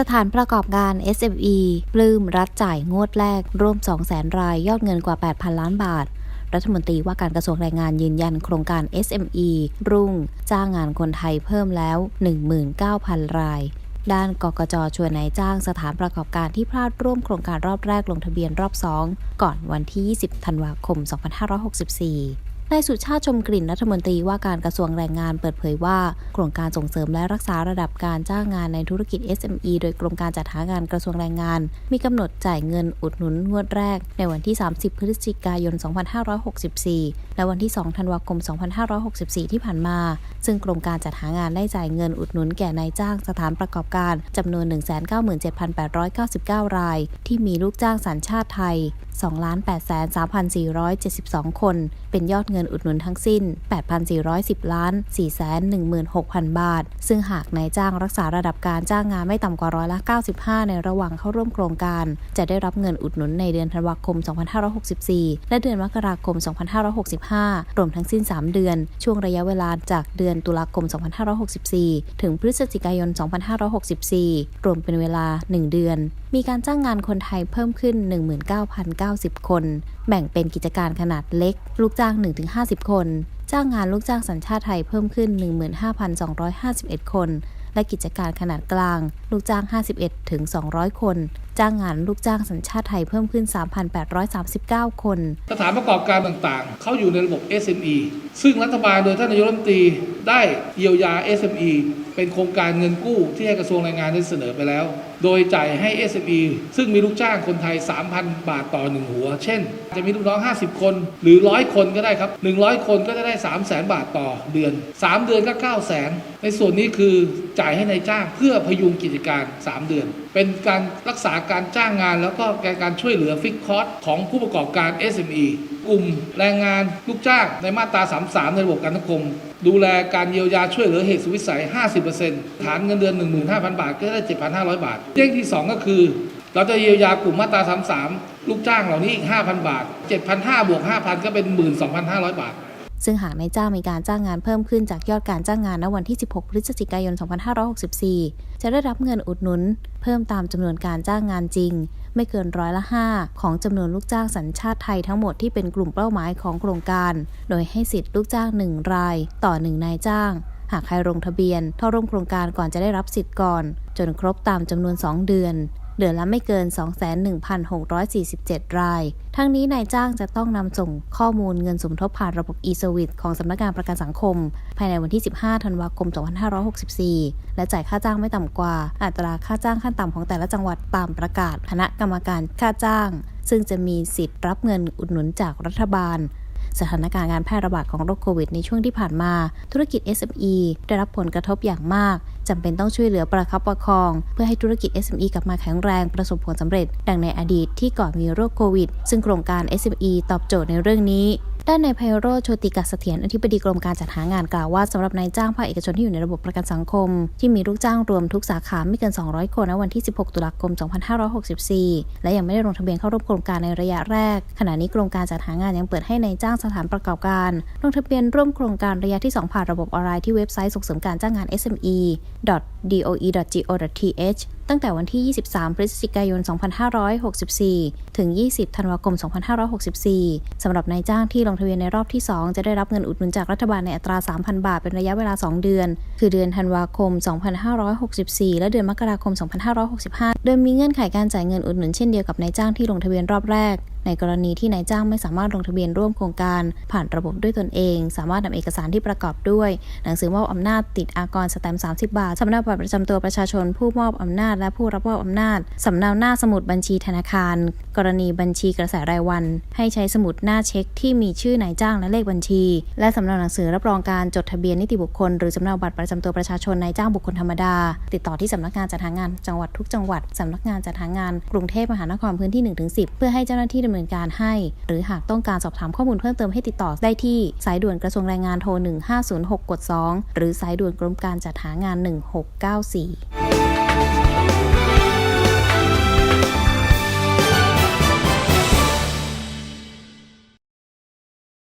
สถานประกอบการ SME ปลื้มรัฐจ่ายงวดแรกร่วม 200,000 ราย ยอดเงินกว่า 8,000 ล้านบาท รัฐมนตรีว่าการกระทรวงแรงงานยืนยันโครงการ SME รุ่ง จ้างงานคนไทยเพิ่มแล้ว 19,000 รายด้านกกจชวนนายจ้างสถานประกอบการที่พลาดร่วมโครงการรอบแรกลงทะเบียนรอบ 2 ก่อนวันที่ 20 ธันวาคม 2564 นายสุชาติชมกลิ่นรัฐมนตรีว่าการกระทรวงแรงงานเปิดเผยว่า โครงการส่งเสริมและรักษาระดับการจ้างงานในธุรกิจ SME โดยกรมการจัดหางานกระทรวงแรงงาน มีกำหนดจ่ายเงินอุดหนุนงวดแรก ในวันที่ 30 พฤศจิกายน 2564 และวันที่ 2 ธันวาคม 2564 ที่ผ่านมา ซึ่งกรมการจัดหางานได้จ่ายเงินอุดหนุนแก่นายจ้างสถานประกอบการจำนวน 197,899 ราย ที่มีลูกจ้างสัญชาติไทย 2,833,472 คน เป็นยอดเงินอุดหนุนทั้งสิ้น 8,410 ล้าน 416,000 บาท ซึ่งหากนายจ้างรักษาระดับการจ้างงานไม่ต่ำกว่าร้อยละ 95 ในระหว่างเข้าร่วมโครงการ จะได้รับเงินอุดหนุนในเดือนธันวาคม 2564 และเดือนมกราคม 2565 รวมทั้งสิ้น 3 เดือน ช่วงระยะเวลาจากเดือนตุลาคม 2564 ถึงพฤศจิกายน 2564 รวมเป็นเวลา 1 เดือน มีการจ้างงานคนไทยเพิ่มขึ้น 19,090 คน แบ่งเป็นกิจการขนาดเล็ก ลูกจ้าง 1-50 คน จ้างงานลูกจ้างสัญชาติไทยเพิ่มขึ้น 15,251 คน และกิจการขนาดกลาง ลูกจ้าง 51 ถึง 200 คน จ้างงานลูกจ้างสัญชาติไทยเพิ่มขึ้น 3,839 คน สถานประกอบการต่างๆ เขาอยู่ในระบบ SME ซึ่งรัฐบาลโดยท่านนายกรัฐมนตรีได้เยียวยา SME เป็นโครงการเงินกู้ที่ให้กระทรวงแรงงานได้เสนอไปแล้ว โดยจ่ายให้ SME ซึ่งมีลูกจ้างคนไทย 3,000 บาทต่อ 1 หัว เช่น จะมีลูกน้อง 50 คน หรือ 100 คนก็ได้ครับ 100 คนก็จะได้ 3 0 0 0 0 0 บาทต่อเดือน 3 เดือนก็ 9 0 0 0 0 0 ในส่วนนี้คือจ่ายให้ในายจ้าง เพื่อพยุงกิจการ 3 เดือน เป็นการรักษาการจ้างงาน แล้วก็การช่วยเหลือฟิกคอสของผู้ประกอบการ SME กลุ่มแรงงานลูกจ้างในมาตรา 33 ในระบบการสังคม ดูแลการเยียวยาช่วยเหลือเหตุสุวิสัย 50%ฐานเงินเดือน 15,000 บาท ก็ได้ 7,500 บาทเรื่องที่ 2 ก็คือ เราจะเยียวยากลุ่มมาตรา 33 ลูกจ้างเหล่านี้อีก 5,000 บาท 7,500บวก5,000 ก็เป็น 12,500 บาท ซึ่งหากนายจ้างมีการจ้างงานเพิ่มขึ้นจากยอดการจ้างงานณวันที่ 16 พฤศจิกายน 2564 จะได้รับเงินอุดหนุน เพิ่มตามจำนวนการจ้างงานจริง ไม่เกินร้อยละ 5 ของจำนวนลูกจ้างสัญชาติไทยทั้งหมดที่เป็นกลุ่มเป้าหมายของโครงการ โดยให้สิทธิ์ลูกจ้าง 1 ราย ต่อ 1 นายจ้าง หากใครลงทะเบียนเข้าร่วมโครงการก่อนจะได้รับสิทธิ์ก่อน จนครบตามจำนวน 2 เดือน เดือนละไม่เกิน 21,647 ราย ทั้งนี้นายจ้างจะต้องนำส่งข้อมูลเงินสมทบผ่านระบบ e-service ของสำนักงานประกันสังคม ภายในวันที่ 15 ธันวาคม 2564 และจ่ายค่าจ้างไม่ต่ำกว่า อัตราค่าจ้างขั้นต่ำของแต่ละจังหวัดตามประกาศคณะกรรมการค่าจ้าง ซึ่งจะมีสิทธิ์รับเงินอุดหนุนจากรัฐบาลสถานการณ์การแพร่ระบาดของโรคโควิดในช่วงที่ผ่านมา ธุรกิจ SME ได้รับผลกระทบอย่างมาก จำเป็นต้องช่วยเหลือประคับประคอง เพื่อให้ธุรกิจ SME กลับมาแข็งแรงประสบผลสำเร็จ ดังในอดีตที่ก่อนมีโรคโควิด ซึ่งโครงการ SME ตอบโจทย์ในเรื่องนี้ด้านนายไพโรจน์โชติกัสเสถียรอธิบดีกรมการจัดหางานกล่าวว่าสำหรับนายจ้างภาคเอกชนที่อยู่ในระบบประกันสังคม ที่มีลูกจ้างรวมทุกสาขาไม่เกิน 200 คนณวันที่ 16 ตุลาคม 2564 และยังไม่ได้ลงทะเบียนเข้าร่วมโครงการในระยะแรก ขณะนี้กรมการจัดหางานยังเปิดให้นายจ้างสถานประกอบการ ลงทะเบียนร่วมโครงการระยะที่ 2 ผ่านระบบออนไลน์ที่เว็บไซต์ส่งเสริมการจ้างงาน SME doe.go.th ตั้งแต่วันที่ 23 พฤศจิกายน 2564 ถึง 20 ธันวาคม 2564 สำหรับนายจ้างที่ลงทะเบียนในรอบที่ 2 จะได้รับเงินอุดหนุนจากรัฐบาลในอัตรา 3,000 บาท เป็นระยะเวลา 2 เดือน คือเดือนธันวาคม 2564 และเดือนมกราคม 2565 โดยมีเงื่อนไขการจ่ายเงินอุดหนุนเช่นเดียวกับนายจ้างที่ลงทะเบียนรอบแรกในกรณีที่นายจ้างไม่สามารถลงทะเบียนร่วมโครงการ ผ่านระบบด้วยตนเอง สามารถนำเอกสารที่ประกอบด้วย หนังสือมอบอำนาจติดอากรสแตมป์30 บาทสำเนาบัตรประจำตัวประชาชนผู้มอบอำนาจและผู้รับมอบอำนาจสำเนาหน้าสมุดบัญชีธนาคาร กรณีบัญชีกระแสรายวัน ให้ใช้สมุดหน้าเช็คที่มีชื่อนายจ้างและเลขบัญชี และสำเนาหนังสือรับรองการจดทะเบียนนิติบุคคลหรือสำเนาบัตรประจำตัวประชาชนนายจ้างบุคคลธรรมดา ติดต่อที่สำนักงานจัดหางานจังหวัดทุกจังหวัดสำนักงานจัดหางานกรุงเทพมหานครพื้นที่ 1-10 เพื่อให้เจ้าหน้าที่ดำเนินการให้ หรือหากต้องการสอบถามข้อมูลเพิ่มเติมให้ติดต่อได้ที่สายด่วนกระทรวงแรงงานโทร 1506 กด 2 หรือสายด่วนกรมการจัดหางาน 1694